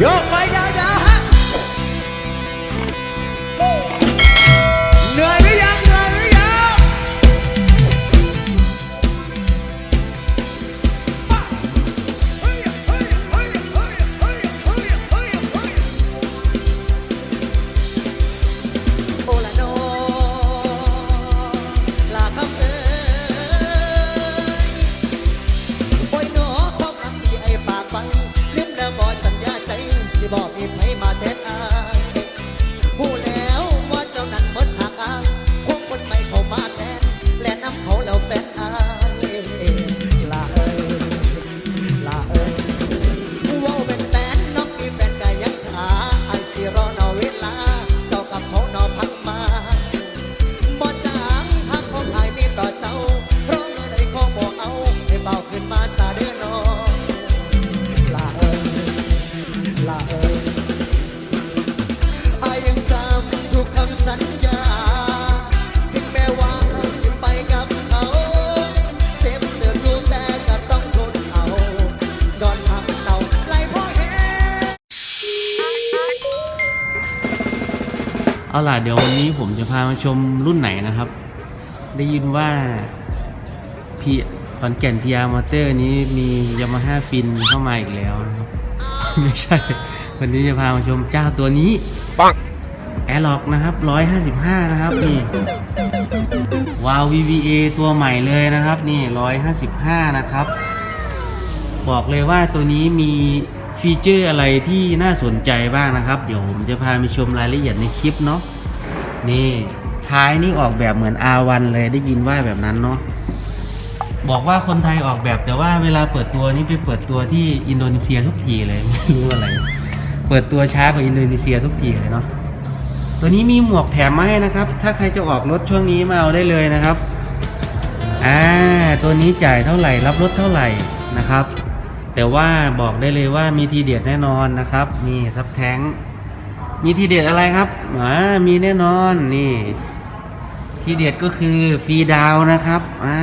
Vô quay! เอาล่ะเดี๋ยววันนี้ผมจะพามาชมรุ่นไหนนะครับ ได้ยินว่าพีขอนแก่นพีอาร์มอเตอร์นี้มียามาฮ่าฟินเข้ามาอีกแล้วนะครับ ไม่ใช่ วันนี้จะพามาชมเจ้าตัวนี้ปังแอร์ล็อกนะครับ 155 นะครับนี่วาว VVA ตัวใหม่เลยนะครับ นี่ 155 นะครับ บอกเลยว่าตัวนี้มี ฟีเจอร์อะไรที่น่าสนใจบ้างนะครับ เดี๋ยวผมจะพาไปชมรายละเอียดในคลิปเนาะนี่ท้ายนี่ออกแบบเหมือน R1 เลยได้ยินว่าแบบนั้นเนาะบอกว่าคนไทยออกแบบแต่ว่าเวลาเปิดตัวนี่ไปเปิดตัวที่อินโดนีเซียทุกทีเลยไม่รู้อะไร เปิดตัวช้ากว่าอินโดนีเซียทุกทีเลยเนาะตัวนี้มีหมวกแถมมาให้นะครับ ถ้าใครจะออกรถช่วงนี้มาเอาได้เลยนะครับอ่าตัวนี้จ่ายเท่าไหร่รับรถเท่าไหร่นะครับ แต่ว่าบอกได้เลยว่ามีทีเด็ดแน่นอนนะครับนี่ซับแท้งมีทีเด็ดอะไรครับอ่ามีแน่นอนนี่ทีเด็ดก็คือฟรีดาวนะครับอ่า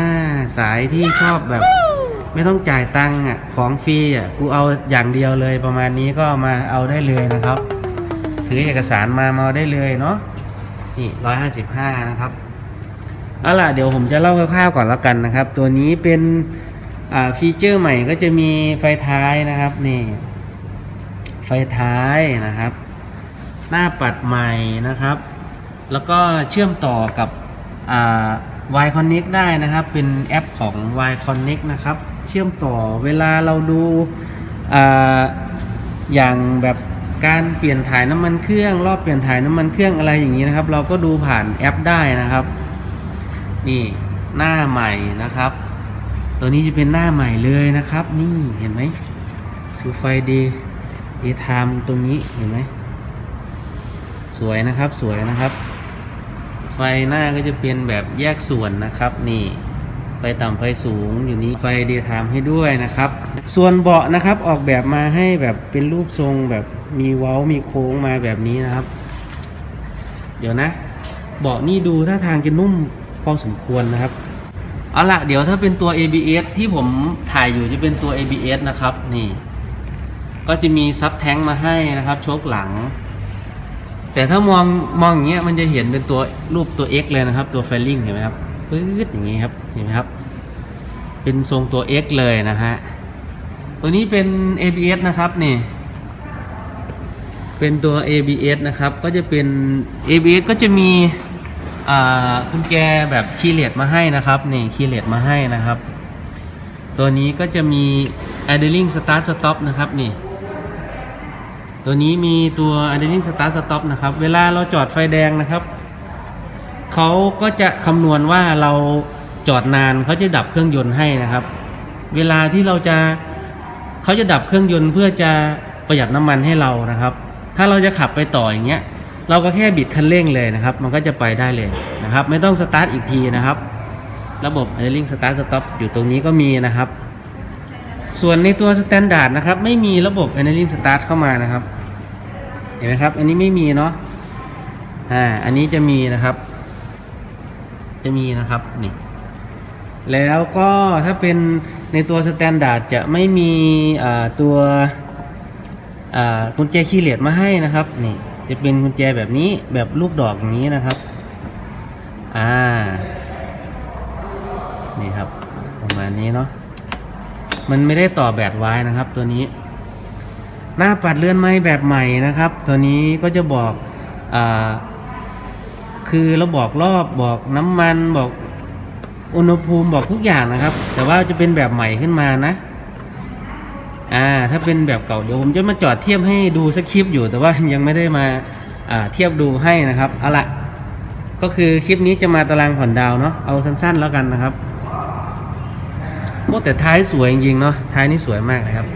สายที่ชอบแบบ ไม่ต้องจ่ายตังค์อะของฟรีอะกูเอาอย่างเดียวเลยประมาณนี้ก็มาเอาได้เลยนะครับถือเอกสารมามาได้เลยเนาะนี่ร้อยห้าสิบห้านะครับเอาล่ะเดี๋ยวผมจะเล่าคร่าวๆก่อนแล้วกันนะครับ ตัวนี้เป็น ฟีเจอร์ใหม่ก็จะมีไฟท้ายนะครับนี่ไฟท้ายนะครับ หน้าปัดใหม่นะครับ แล้วก็เชื่อมต่อกับอ่า Y Connect ได้นะครับ เป็นแอปของ Y Connect นะครับ เชื่อมต่อเวลาเราดูออย่างแบบการเปลี่ยนถ่ายน้ำมันเครื่อง รอบเปลี่ยนถ่ายน้ำมันเครื่องอะไรอย่างนี้นะครับ เราก็ดูผ่านแอปได้นะครับ นี่หน้าใหม่นะครับ ตัวนี้จะเป็นหน้าใหม่เลยนะครับ นี่เห็นไหมชูไฟเดย์เดย์ไทม์ตรงนี้เห็นไหมสวยนะครับสวยนะครับ ไฟหน้าก็จะเป็นแบบแยกส่วนนะครับ นี่ไฟต่ำไฟสูงอยู่นี้ไฟเดย์ไทม์ให้ด้วยนะครับ ส่วนเบาะนะครับออกแบบมาให้แบบเป็นรูปทรงแบบมีเว้ามีโค้งมาแบบนี้นะครับ เดี๋ยวนะ เบาะนี่ดูท่าทางจะนุ่มพอสมควรนะครับ เอาละเดี๋ยวถ้าเป็นตัว ABS ที่ผมถ่ายอยู่จะเป็นตัว ABS นะครับ นี่ ก็จะมีซับแท้งมาให้นะครับโชคหลัง แต่ถ้ามองมองอย่างเงี้ยมันจะเห็นเป็นตัวรูปตัว X เลยนะครับ ตัวไฟลิงเห็นไหมครับปื๊ดอย่างงี้ครับเห็นไหมครับ เป็นทรงตัว X เลยนะฮะตัวนี้เป็น ABS นะครับนี่ เป็นตัว ABS นะครับ ก็จะเป็น ABS ก็จะมี อ่ากุญแจแบบคีย์เลสมาให้นะครับนี่คีย์เลสมาให้นะครับ ตัวนี้ก็จะมี idling start stop นะครับนี่ ตัวนี้มีตัว idling start stop นะครับ เวลาเราจอดไฟแดงนะครับเขาก็จะคำนวณว่าเราจอดนานเขาจะดับเครื่องยนต์ให้นะครับ เวลาที่เราจะเขาจะดับเครื่องยนต์เพื่อจะประหยัดน้ำมันให้เรานะครับ ถ้าเราจะขับไปต่ออย่างเงี้ย เราก็แค่บิดคันเร่งเลยนะครับ มันก็จะไปได้เลย นะครับ ไม่ต้องสตาร์ทอีกทีนะครับ ระบบ idling start stop อยู่ตรงนี้ก็มีนะครับ ส่วนในตัว standard นะครับ ไม่มีระบบ idling start เข้ามานะครับ เห็นไหมครับ อันนี้ไม่มีเนาะอ่าอันนี้จะมีนะครับ จะมีนะครับนี่แล้วก็ถ้าเป็นในตัวสแตนดาร์ดจะไม่มีอ่าตัวอ่ากุญแจคีย์เลสมาให้นะครับนี่จะเป็นกุญแจแบบนี้แบบลูกดอกอย่างนี้นะครับ อ่า นี่ครับ ประมาณนี้เนาะ มันไม่ได้ต่อแบตไว้นะครับตัวนี้ หน้าปัดเลื่อนไม้แบบใหม่นะครับ ตัวนี้ก็จะบอกอ่าคือเราบอกรอบบอกน้ำมันบอกอุณหภูมิบอกทุกอย่างนะครับ แต่ว่าจะเป็นแบบใหม่ขึ้นมานะ อ่า ถ้าเป็นแบบเก่าเดี๋ยวผมจะมาจอดเทียบให้ดูสักคลิปอยู่ แต่ว่ายังไม่ได้มาอ่าเทียบดูให้นะครับ เอาละ ก็คือคลิปนี้จะมาตารางผ่อนดาวเนาะเอาสั้นๆแล้วกันนะครับโอ้แต่ท้ายสวยจริงๆเนาะท้ายนี่สวยมากนะครับ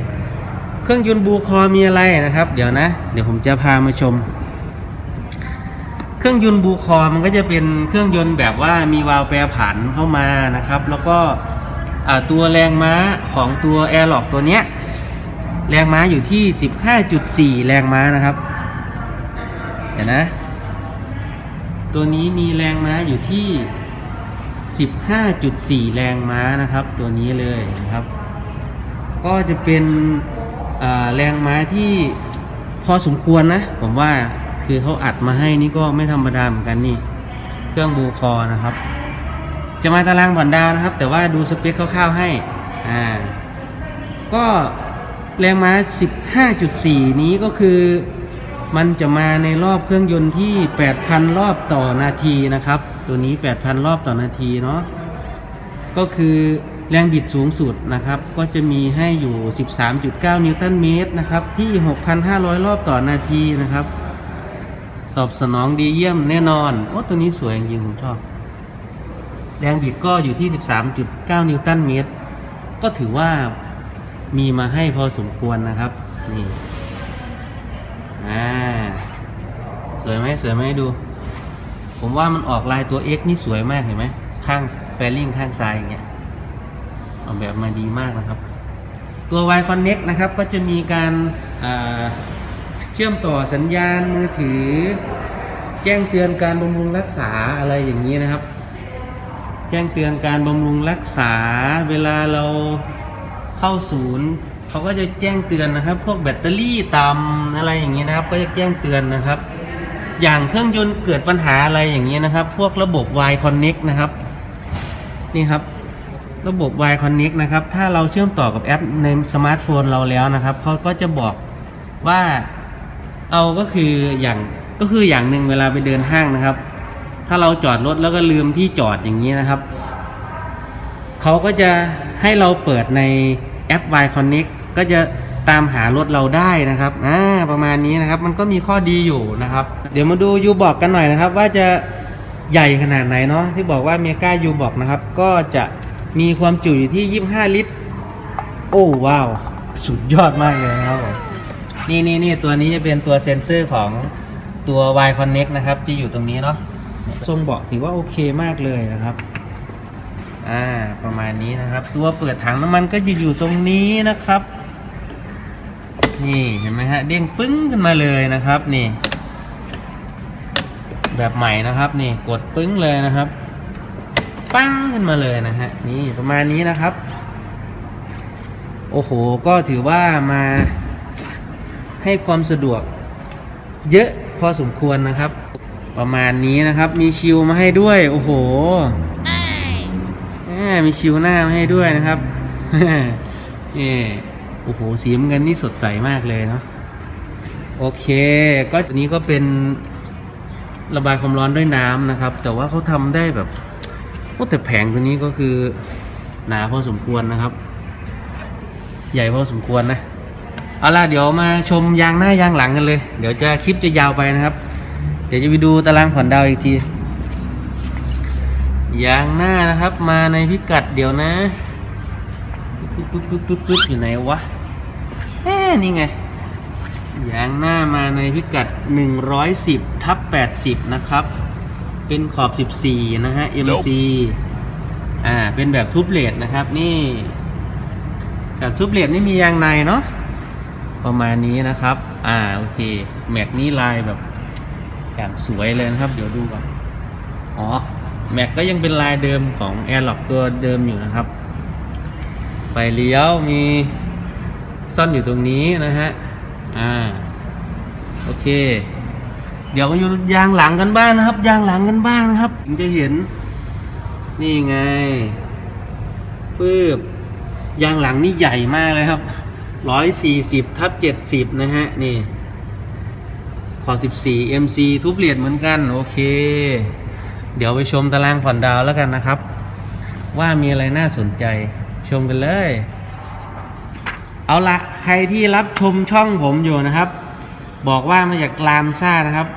เครื่องยนต์บูคอมีอะไรนะครับ เดี๋ยวนะ เดี๋ยวผมจะพามาชม เครื่องยนต์บูคอมันก็จะเป็นเครื่องยนต์แบบว่ามีวาล์วแปรผันเข้ามานะครับ แล้วก็ตัวแรงม้าของตัว a i r l o c k ตัวเนี้ยแรงม้าอยู่ที่ 15.4 แรงม้านะครับเห็นนะ ตัวนี้มีแรงม้าอยู่ที่ 15.4 แรงม้านะครับ ตัวนี้เลยนะครับ ก็จะเป็นแรงม้าที่พอสมควรนะ ผมว่าคือเขาอัดมาให้นี่ก็ไม่ธรรมดาเหมือนกันนี่ เครื่องบูคอนะครับ จะมาตารางผ่อนดาวนะครับ แต่ว่าดูสเปคคร่าวๆให้อ่าก็แรงม้า 15.4 นี้ก็คือ มันจะมาในรอบเครื่องยนต์ที่ 8,000 รอบต่อนาทีนะครับ ตัวนี้ 8,000 รอบต่อนาทีเนาะก็คือแรงบิดสูงสุดนะครับ ก็จะมีให้อยู่ 13.9 นิวตันเมตรนะครับ ที่ 6,500 รอบต่อนาทีนะครับ ตอบสนองดีเยี่ยมแน่นอน โอ้ ตัวนี้สวยจริงผมชอบ แรงบิดก็อยู่ที่ 13.9 นิวตันเมตร ก็ถือว่ามีมาให้พอสมควรนะครับ นี่ อ่าสวยไหมสวยไหมดู ผมว่ามันออกลายตัว X นี่สวยมากเห็นไหมข้างแฟลิงข้างซ้ายอย่างเงี้ยออกแบบมาดีมากนะครับ ตัว Y Connect นะครับก็จะมีการเชื่อมต่อสัญญาณมือถือ แจ้งเตือนการบำรุงรักษาอะไรอย่างนี้นะครับ แจ้งเตือนการบำรุงรักษาเวลาเราเข้าศูนย์ เขาก็จะแจ้งเตือนนะครับ พวกแบตเตอรี่ต่ำอะไรอย่างนี้นะครับ ก็จะแจ้งเตือนนะครับ อย่างเครื่องยนต์เกิดปัญหาอะไรอย่างนี้นะครับ พวกระบบ Y Connect นะครับ นี่ครับ ระบบ Y Connect นะครับ ถ้าเราเชื่อมต่อกับแอปในสมาร์ทโฟนเราแล้วนะครับเขาก็จะบอกว่าเอาก็คืออย่างก็คืออย่างหนึ่งเวลาไปเดินห้างนะครับ ถ้าเราจอดรถแล้วก็ลืมที่จอดอย่างนี้นะครับเขาก็จะให้เราเปิดในแอป Y Connect ก็จะตามหารถเราได้นะครับอ่าประมาณนี้นะครับ มันก็มีข้อดีอยู่นะครับ เดี๋ยวมาดูยูบอกกันหน่อยนะครับ ว่าจะใหญ่ขนาดไหนเนาะที่บอกว่าเมกายูบอกนะครับ ก็จะมีความจุอยู่ที่ 25 ลิตร โอ้ว้าว สุดยอดมากเลยนะครับผมนี่นี่นี่ตัวนี้จะเป็นตัวเซ็นเซอร์ของตัว Y Connect นะครับที่อยู่ตรงนี้เนาะทรงเบาะถือว่าโอเคมากเลยนะครับอ่าประมาณนี้นะครับ ตัวเปิดถังน้ำมันก็จะอยู่ตรงนี้นะครับ นี่เห็นไหมฮะ เด้งปึ้งขึ้นมาเลยนะครับนี่ แบบใหม่นะครับนี่กดปึ้งเลยนะครับ ปั้งขึ้นมาเลยนะฮะนี่ประมาณนี้นะครับ โอ้โหก็ถือว่ามาให้ความสะดวกเยอะพอสมควรนะครับ ประมาณนี้นะครับ มีชิวมาให้ด้วย โอ้โหอ่ามีชิวหน้ามาให้ด้วยนะครับนี่ โอ้โหสีน้ำเงินนี่สดใสมากเลยเนาะโอเค ก็ตัวนี้ก็เป็นระบายความร้อนด้วยน้ำนะครับ แต่ว่าเขาทำได้แบบโอ้แต่แผงตัวนี้ก็คือหนาพอสมควรนะครับ ใหญ่พอสมควรนะเอาล่ะเดี๋ยวมาชมยางหน้ายางหลังกันเลย เดี๋ยวจะคลิปจะยาวไปนะครับ เดี๋ยวจะไปดูตารางผ่อนดาวอีกทียางหน้านะครับมาในพิกัดเดี๋ยวนะ ปึ๊บปึ๊บปึ๊บปึ๊บปึ๊บอยู่ไหนวะเอ๊ะนี่ไงยางหน้ามาในพิกัด 110ทับ80 นะครับ เป็นขอบ 14 นะฮะ MC อ่า เป็นแบบทุบเลดนะครับ นี่แบบทุบเลดไม่มียางในเนาะ ประมาณนี้นะครับ อ่า โอเค แม็กนี้ลายแบบอย่างสวยเลยนะครับ เดี๋ยวดูก่อน อ๋อ แม็กก็ยังเป็นลายเดิมของ Airlock ตัวเดิมอยู่นะครับ ไฟเลี้ยวมีซ่อนอยู่ตรงนี้นะฮะ อ่า โอเค เดี๋ยวมาอยู่ยางหลังกันบ้างนะครับ ยางหลังกันบ้างนะครับถึงจะเห็น นี่ไงปื๊บยางหลังนี่ใหญ่มากเลยครับร้อยสี่สิบทับเจ็ดสิบนะฮะ นี่ ขอบ14 MC ทุบเหรียญเหมือนกัน โอเค เดี๋ยวไปชมตารางผ่อนดาวแล้วกันนะครับ ว่ามีอะไรน่าสนใจ ชมกันเลย เอาละใครที่รับชมช่องผมอยู่นะครับ บอกว่ามาจากลามซ่านะครับ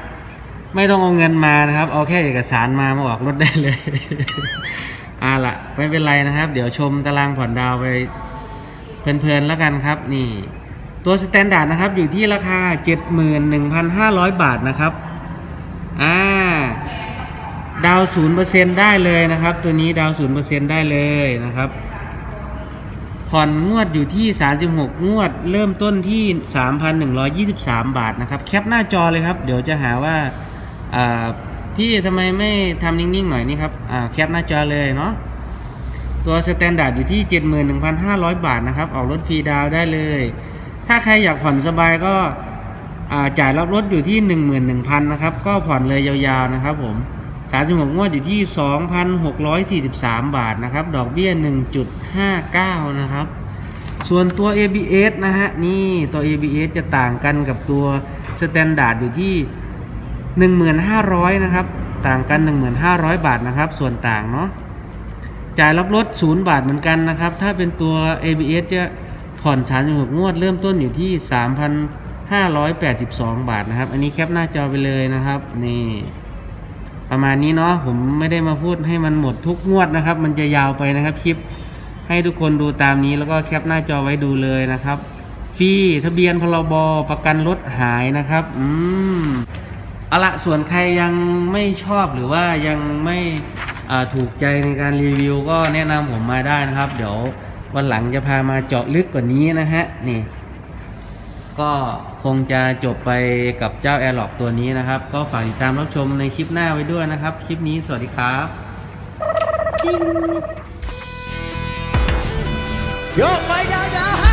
ไม่ต้องเอาเงินมานะครับ เอาแค่เอกสารมามาออกรถได้เลยอ่าละไม่เป็นไรนะครับ เดี๋ยวชมตารางผ่อนดาวไปเพลินๆแล้วกันครับ นี่ ตัวสแตนดาร์ดนะครับ อยู่ที่ราคา 71,500 บาทนะครับอ่าดาวศูนย์เปอร์เซ็นได้เลยนะครับ ตัวนี้ดาวศูนย์เปอร์เซ็นได้เลยนะครับ ผ่อนงวดอยู่ที่ 36 งวด เริ่มต้นที่ 3,123 บาทนะครับ แคปหน้าจอเลยครับ เดี๋ยวจะหาว่าพี่ทำไมไม่ทำนิ่งๆหน่อยนี่ครับแคปหน้าจอเลยเนาะตัวสแตนดาร์ดอยู่ที่ 71,500 บาทนะครับ ออกรถฟรีดาวได้เลย ถ้าใครอยากผ่อนสบายก็จ่ายรับรถอยู่ที่ 11,000นะครับ ก็ผ่อนเลยยาวๆนะครับผม 36 งวดอยู่ที่ 2,643 บาทนะครับ ดอกเบี้ย 1.59 นะครับ ส่วนตัว ABS นะฮะ นี่ตัว ABS จะต่างกันกับตัวสแตนดาร์ดอยู่ที่ 1,500 นะครับ ต่างกัน 1,500 บาทนะครับ ส่วนต่างเนาะ จ่ายรับรถ 0 บาทเหมือนกันนะครับ ถ้าเป็นตัว ABS จะผ่อน36งวด เริ่มต้นอยู่ที่ 3,582 บาทนะครับ อันนี้แคปหน้าจอไปเลยนะครับ นี่ ประมาณนี้เนาะผมไม่ได้มาพูดให้มันหมดทุกงวดนะครับ มันจะยาวไปนะครับคลิปให้ทุกคนดูตามนี้แล้วก็แคปหน้าจอไว้ดูเลยนะครับฟรีทะเบียนพรบประกันรถหายนะครับ อืมเอาละส่วนใครยังไม่ชอบหรือว่ายังไม่ถูกใจในการรีวิวก็แนะนำผมมาได้นะครับ เดี๋ยววันหลังจะพามาเจาะลึกกว่านี้นะฮะนี่ ก็คงจะจบไปกับเจ้า Airlock ตัวนี้นะครับ ก็ฝากติดตามรับชมในคลิปหน้าไว้ด้วยนะครับ คลิปนี้สวัสดีครับโยกไปยาว